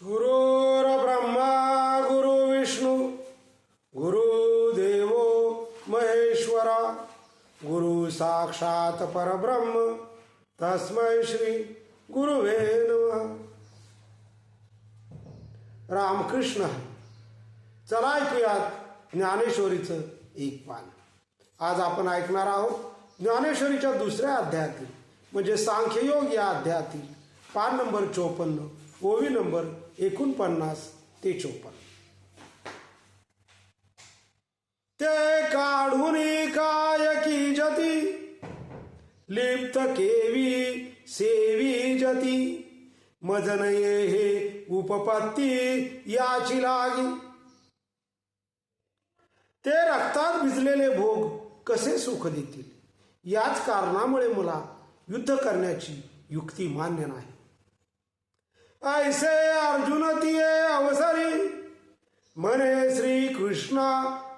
गुरुर ब्रह्मा गुरु विष्णू गुरुदेव महेश्वरा गुरु साक्षात परब्रह्म तस्मै श्री गुरुवे नमः। रामकृष्ण चला ऐकूयात ज्ञानेश्वरीचं एक पान. आज आपण ऐकणार आहोत ज्ञानेश्वरीच्या दुसऱ्या अध्यायातील म्हणजे सांख्ययोग या अध्यायातील पान नंबर चोपन्न ओवी नंबर एकोणपन्नास ते चोपन्न. ते काढून काय की जती? लिप्त केवी सेवी जती. मजन हे उपपत्ती याची लागी. ते रक्तात भिजलेले भोग कसे सुख देतील? याच कारणामुळे मला युद्ध करण्याची युक्ती मान्य नाही. ऐसे अर्जुन तिये अवसरी. म्हणे श्री कृष्ण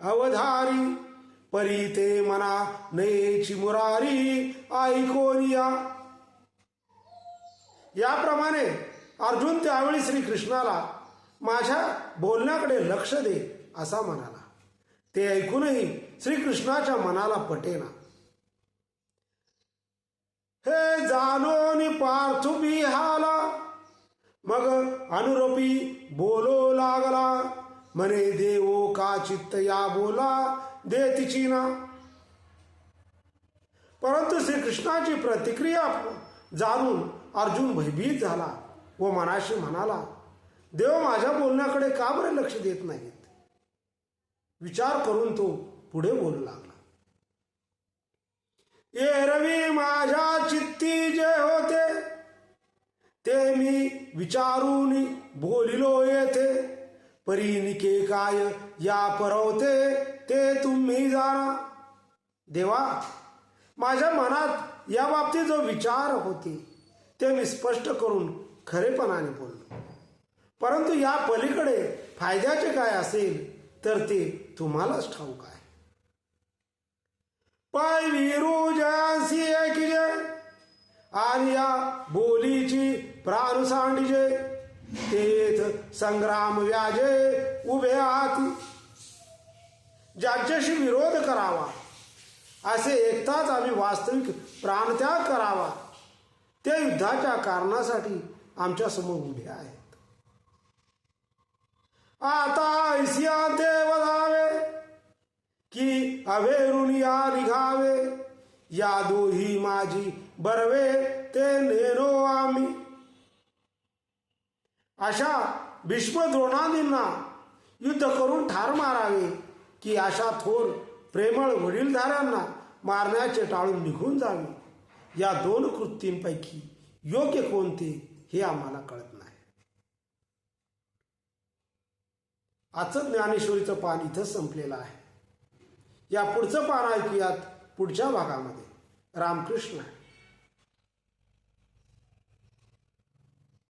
अवधारी. परी ते मना नयेची मुरारी. ऐकोनिया याप्रमाणे अर्जुन त्यावेळी श्री कृष्णाला माझ्या बोलण्याकडे लक्ष दे असा म्हणाला. ते ऐकूनही श्रीकृष्णाच्या मनाला पटेना. हे जाणून पार्थ अनुरूपी बोलो लागला. म्हणे देवो का चित्त या बोला दे तिची ना परंतु श्रीकृष्णाची प्रतिक्रिया जाणून अर्जुन भयभीत झाला व मनाशी म्हणाला देव माझ्या बोलण्याकडे का बरे लक्ष देत नाहीत? विचार करून तो पुढे बोलू लागला एरवी माझ्या चित्ती जे होते मी विचारून बोलिलो येथे परीनिके काय या परवते ते तुम्ही जाणा. देवा माझ्या मनात या बाबतीत जो विचार होते ते मी स्पष्ट करून खरेपणाने बोललो. परंतु या पलीकडे फायद्याचे काय असेल तर ते तुम्हालाच ठाऊक आहे. पाय विरू संग्राम व्याजे उभे आहात ज्यांच्याशी विरोध करावा असे एकताच आम्ही वास्तविक प्राणत्याग करावा. त्या युद्धाच्या कारणासाठी आमच्यासमोर उभे आहेत. आता ऐसिया देव धावे की अवेरुनिया निघावे. या दोही माझी बरवे ते नेनो आम्ही. अशा भीष्म द्रोणादींना युद्ध करून ठार मारावे की अशा थोर प्रेमळ वडीलधाऱ्यांना मारण्याचे टाळून निघून जावे. या दोन कृतींपैकी योग्य कोणते हे आम्हाला कळत नाही. आजचं ज्ञानेश्वरीचं पान इथं संपलेलं आहे. या पुढचं पान ऐकूयात पुढच्या भागामध्ये. रामकृष्ण.